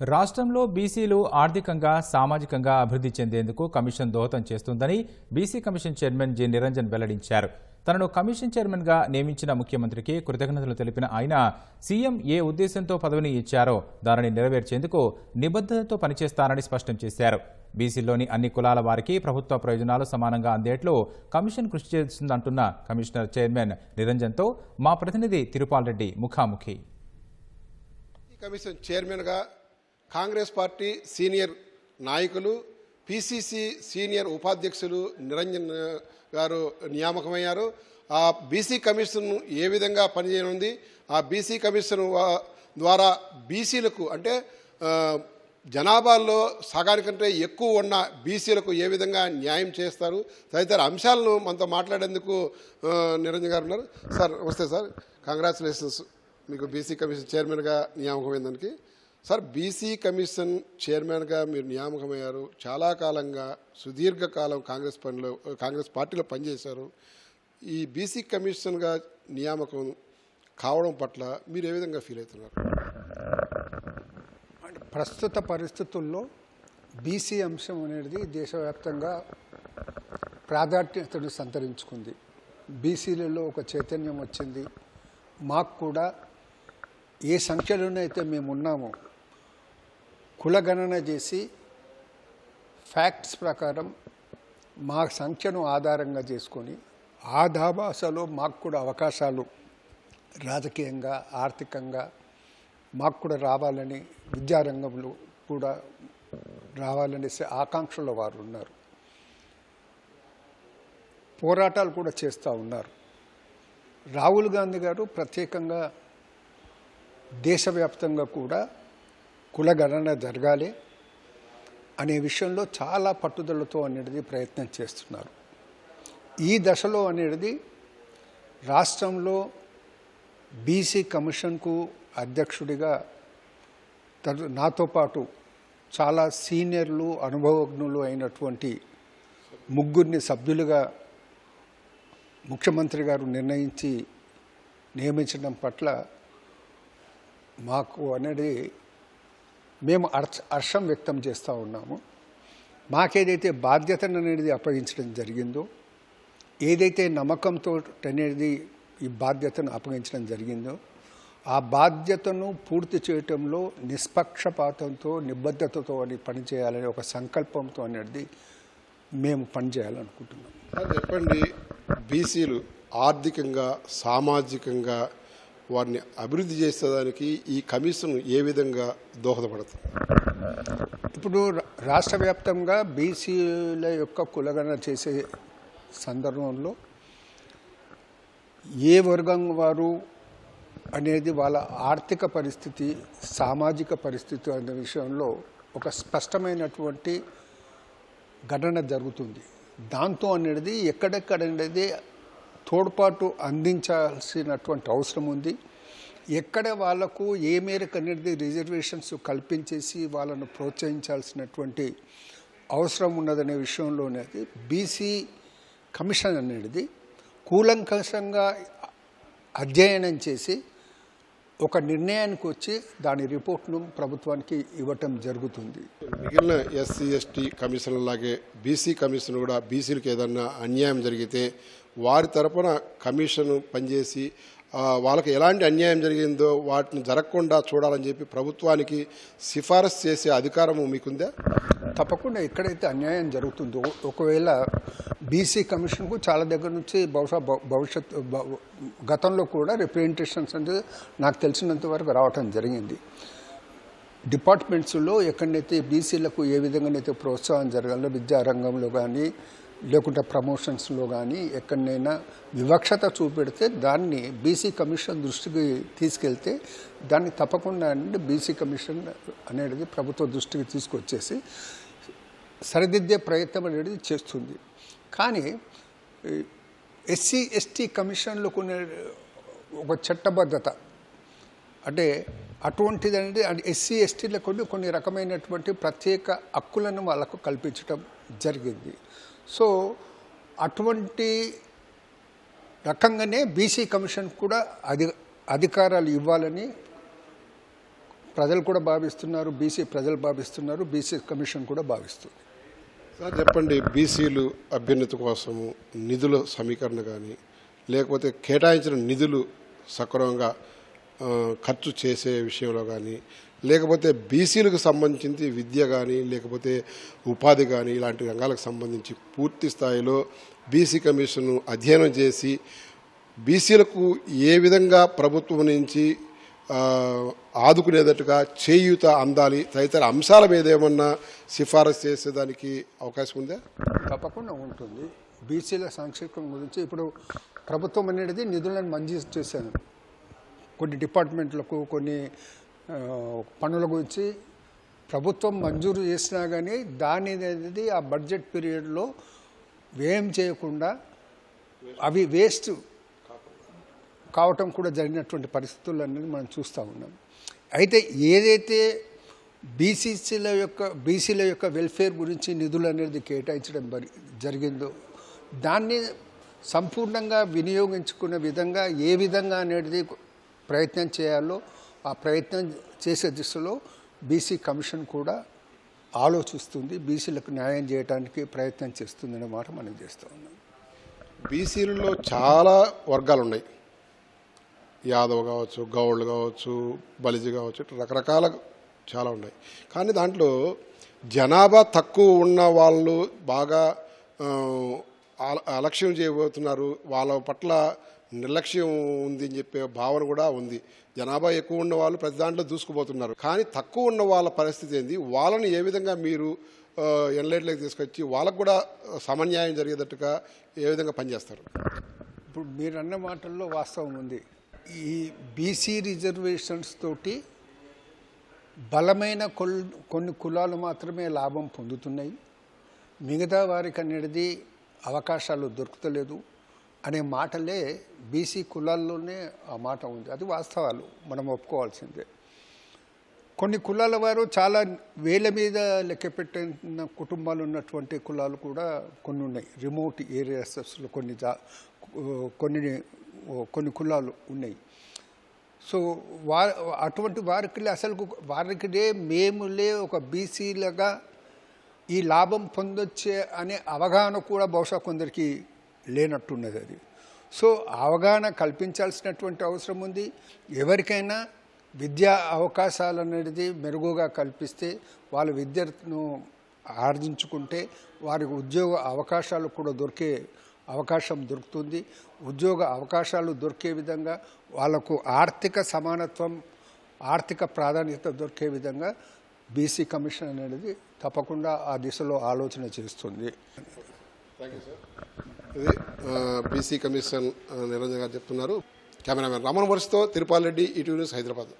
రాష్ట్రంలో బీసీలు ఆర్థికంగా సామాజికంగా అభివృద్ధి చెందేందుకు కమిషన్ దోహదం చేస్తుందని BC commission chairman J. Niranjan వెల్లడించారు. తనను కమిషన్ చైర్మన్గా నియమించిన ముఖ్యమంత్రికి కృతజ్ఞతలు తెలిపిన ఆయన సీఎం ఏ ఉద్దేశంతో పదవిని ఇచ్చారో దానిని నెరవేర్చేందుకు నిబద్ధతతో పనిచేస్తానని స్పష్టం చేశారు. బీసీల్లోని అన్ని కులాల వారికి ప్రభుత్వ ప్రయోజనాలు సమానంగా అందేట్లు కమిషన్ కృషి చేస్తుందంటున్న కమిషనర్ చైర్మన్ నిరంజన్తో మా ప్రతినిధి తిరుపాల్ రెడ్డి ముఖాముఖి. కమిషన్ చైర్మన్గా కాంగ్రెస్ పార్టీ సీనియర్ నాయకులు పిసిసి సీనియర్ ఉపాధ్యక్షులు నిరంజన్ గారు నియామకమయ్యారు. ఆ బీసీ కమిషన్ ఏ విధంగా పనిచేయనుంది? ఆ బీసీ కమిషన్ ద్వారా బీసీలకు అంటే జనాభాల్లో సగానికంటే ఎక్కువ ఉన్న బీసీలకు ఏ విధంగా న్యాయం చేస్తారు? తదితర అంశాలను మనతో మాట్లాడేందుకు నిరంజన్ గారు ఉన్నారు. సార్ నమస్తే సార్. కంగ్రాచులేషన్స్ మీకు బీసీ కమిషన్ చైర్మన్గా నియామకమైన దానికి సార్ బీసీ కమిషన్ చైర్మన్గా మీరు నియామకమయ్యారు. చాలా కాలంగా సుదీర్ఘకాలం కాంగ్రెస్ పనిలో కాంగ్రెస్ పార్టీలో పనిచేశారు. ఈ బీసీ కమిషన్గా నియామకం కావడం పట్ల మీరు ఏ విధంగా ఫీల్ అవుతున్నారు? అంటే ప్రస్తుత పరిస్థితుల్లో బీసీ అంశం అనేది దేశవ్యాప్తంగా ప్రాధాన్యతను సంతరించుకుంది. బీసీలలో ఒక చైతన్యం వచ్చింది. మాకు కూడా ఏ సంఖ్యలోనైతే మేము ఉన్నామో కులగణన చేసి ఫ్యాక్ట్స్ ప్రకారం మా సంఖ్యను ఆధారంగా చేసుకొని ఆ దాబాసలో మాకు కూడా అవకాశాలు రాజకీయంగా ఆర్థికంగా మాకు కూడా రావాలని విద్యారంగంలో కూడా రావాలనేసి ఆకాంక్షలో వారు ఉన్నారు. పోరాటాలు కూడా చేస్తూ ఉన్నారు. రాహుల్ గాంధీ గారు ప్రత్యేకంగా దేశవ్యాప్తంగా కూడా కులగణన జరగాలి అనే విషయంలో చాలా పట్టుదలతో అనేది ప్రయత్నం చేస్తున్నారు. ఈ దశలో అనేది రాష్ట్రంలో బీసీ కమిషన్కు అధ్యక్షుడిగా నాతో పాటు చాలా సీనియర్లు అనుభవజ్ఞులు అయినటువంటి ముగ్గురిని సభ్యులుగా ముఖ్యమంత్రి గారు నిర్ణయించి నియమించడం పట్ల మాకు అనేది మేము హర్షం వ్యక్తం చేస్తూ ఉన్నాము. మాకేదైతే బాధ్యతను అనేది అప్పగించడం జరిగిందో ఏదైతే నమ్మకంతో అనేది ఈ బాధ్యతను అప్పగించడం జరిగిందో ఆ బాధ్యతను పూర్తి చేయటంలో నిష్పక్షపాతంతో నిబద్ధతతో అని పనిచేయాలనే ఒక సంకల్పంతో అనేది మేము పనిచేయాలనుకుంటున్నాం. చెప్పండి బీసీలు ఆర్థికంగా సామాజికంగా వారిని అభివృద్ధి చేసేదానికి ఈ కమిషన్ ఏ విధంగా దోహదపడుతుంది ఇప్పుడు రాష్ట్ర వ్యాప్తంగా బీసీల యొక్క కులగణన చేసే సందర్భంలో ఏ వర్గం వారు అనేది వాళ్ళ ఆర్థిక పరిస్థితి సామాజిక పరిస్థితి అనే విషయంలో ఒక స్పష్టమైనటువంటి ఘటన జరుగుతుంది. దాంతో అనేది ఎక్కడెక్కడ అనేది తోడ్పాటు అందించాల్సినటువంటి అవసరం ఉంది. ఎక్కడ వాళ్ళకు ఏ మేరకు అనేది రిజర్వేషన్స్ కల్పించేసి వాళ్ళను ప్రోత్సహించాల్సినటువంటి అవసరం ఉన్నదనే విషయంలోనేది బీసీ కమిషన్ అనేది కూలంకషంగా అధ్యయనం చేసి ఒక నిర్ణయానికి వచ్చి దాని రిపోర్ట్ను ప్రభుత్వానికి ఇవ్వటం జరుగుతుంది. మిగిలిన ఎస్సీ ఎస్టీ కమిషన్ లాగే బీసీ కమిషన్ కూడా బీసీలకు ఏదన్నా అన్యాయం జరిగితే వారి తరపున కమిషన్ పనిచేసి వాళ్ళకి ఎలాంటి అన్యాయం జరిగిందో వాటిని జరగకుండా చూడాలని చెప్పి ప్రభుత్వానికి సిఫారసు చేసే అధికారము మీకుందా? తప్పకుండా ఎక్కడైతే అన్యాయం జరుగుతుందో ఒకవేళ బీసీ కమిషన్కు చాలా దగ్గర నుంచి బహుశా భవిష్యత్ గతంలో కూడా రిప్రజెంటేషన్స్ అనేది నాకు తెలిసినంత వరకు రావటం జరిగింది. డిపార్ట్మెంట్స్లో ఎక్కడైతే బీసీలకు ఏ విధంగానైతే ప్రోత్సాహం జరగాలో విద్యారంగంలో కానీ లేకుంటే ప్రమోషన్స్లో కానీ ఎక్కడైనా వివక్షత చూపెడితే దాన్ని బీసీ కమిషన్ దృష్టికి తీసుకెళ్తే దాన్ని తప్పకుండా అంటే బీసీ కమిషన్ అనేది ప్రభుత్వ దృష్టికి తీసుకొచ్చేసి సరిదిద్దే ప్రయత్నం అనేది చేస్తుంది. కానీ ఎస్సీ ఎస్టీ కమిషన్లో కొన్ని ఒక చట్టబద్ధత. అంటే అటువంటిది అనేది ఎస్సీ ఎస్టీలకు కొన్ని కొన్ని రకమైనటువంటి ప్రత్యేక హక్కులను వాళ్ళకు కల్పించడం జరిగింది. సో అటువంటి రకంగానే బీసీ కమిషన్ కూడా అధి అధికారాలు ఇవ్వాలని ప్రజలు కూడా భావిస్తున్నారు బీసీ ప్రజలు భావిస్తున్నారు బీసీ కమిషన్ కూడా భావిస్తుంది. సార్ చెప్పండి బీసీలు అభ్యున్నతి కోసము నిధుల సమీకరణ కానీ లేకపోతే కేటాయించిన నిధులు సక్రమంగా ఖర్చు చేసే విషయంలో కానీ లేకపోతే బీసీలకు సంబంధించి విద్య కానీ లేకపోతే ఉపాధి కానీ ఇలాంటి రంగాలకు సంబంధించి పూర్తి స్థాయిలో బీసీ కమిషన్ను అధ్యయనం చేసి బీసీలకు ఏ విధంగా ప్రభుత్వం నుంచి ఆదుకునేటట్టుగా చేయూత అందాలి తదితర అంశాల మీద ఏమన్నా సిఫారసు చేసేదానికి అవకాశం ఉందా? తప్పకుండా ఉంటుంది. బీసీల సంక్షేమం గురించి ఇప్పుడు ప్రభుత్వం అనేది నిధులను మంజూరు చేశాను. కొన్ని డిపార్ట్మెంట్లకు కొన్ని పనుల గురించి ప్రభుత్వం మంజూరు చేసినా కానీ దాని అనేది ఆ బడ్జెట్ పీరియడ్లో వ్యయం చేయకుండా అవి వేస్ట్ కావటం కూడా జరిగినటువంటి పరిస్థితులు అనేది మనం చూస్తూ ఉన్నాం. అయితే ఏదైతే బీసీసీల యొక్క బీసీల యొక్క వెల్ఫేర్ గురించి నిధులు అనేది కేటాయించడం జరిగిందో దాన్ని సంపూర్ణంగా వినియోగించుకునే విధంగా ఏ విధంగా అనేది ప్రయత్నం చేయాలో ఆ ప్రయత్నం చేసే దిశలో బీసీ కమిషన్ కూడా ఆలోచిస్తుంది బీసీలకు న్యాయం చేయడానికి ప్రయత్నం చేస్తుందనే మాట మనం చేస్తూ ఉన్నాం. బీసీలలో చాలా వర్గాలు ఉన్నాయి. యాదవ్ కావచ్చు గౌళ్ళు కావచ్చు బలిజి కావచ్చు ఇట్లా రకరకాల చాలా ఉన్నాయి. కానీ దాంట్లో జనాభా తక్కువ ఉన్న వాళ్ళు బాగా అల- అలక్ష్యం చేయబోతున్నారు. వాళ్ళ పట్ల నిర్లక్ష్యం ఉంది అని చెప్పే భావన కూడా ఉంది. జనాభా ఎక్కువ ఉన్న వాళ్ళు ప్రతి దాంట్లో దూసుకుపోతున్నారు. కానీ తక్కువ ఉన్న వాళ్ళ పరిస్థితి ఏంది? వాళ్ళని ఏ విధంగా మీరు ఎన్లైట్లోకి తీసుకొచ్చి వాళ్ళకు కూడా సమన్యాయం జరిగేటట్టుగా ఏ విధంగా పనిచేస్తారు? ఇప్పుడు మీరు అన్న మాటల్లో వాస్తవం ఉంది. ఈ బీసీ రిజర్వేషన్స్ తోటి బలమైన కొల్ కొన్ని కులాలు మాత్రమే లాభం పొందుతున్నాయి. మిగతా వారికి అనేది అవకాశాలు దొరుకుతలేదు. అనే మాటలే బీసీ కులాల్లోనే ఆ మాట ఉంది. అది వాస్తవాలు. మనం ఒప్పుకోవాల్సిందే. కొన్ని కులాల వారు చాలా వేల మీద లెక్క పెట్టిన కుటుంబాలు ఉన్నటువంటి కులాలు కూడా కొన్ని ఉన్నాయి. రిమోట్ ఏరియాస్లో కొన్ని జా కొన్ని కొన్ని కులాలు ఉన్నాయి. సో వా అటువంటి వారికి అసలు వారికిడే మేములే ఒక బీసీలుగా ఈ లాభం పొందొచ్చే అనే అవగాహన కూడా బహుశా కొందరికి లేనట్టున్నది అది. సో అవగాహన కల్పించాల్సినటువంటి అవసరం ఉంది. ఎవరికైనా విద్యా అవకాశాలు అనేది మెరుగుగా కల్పిస్తే వాళ్ళ విద్యను ఆర్జించుకుంటే వారికి ఉద్యోగ అవకాశాలు కూడా దొరికే అవకాశం దొరుకుతుంది. ఉద్యోగ అవకాశాలు దొరికే విధంగా వాళ్ళకు ఆర్థిక సమానత్వం ఆర్థిక ప్రాధాన్యత దొరికే విధంగా బీసీ కమిషన్ అనేది తప్పకుండా ఆ దిశలో ఆలోచన చేస్తుంది. ఇది బీసీ కమిషన్ నిరంజన్ గారు చెప్తున్నారు. కెమెరామెన్ రమణ వర్షతో తిరుపాల్ రెడ్డి ఈటీవీ న్యూస్ హైదరాబాద్.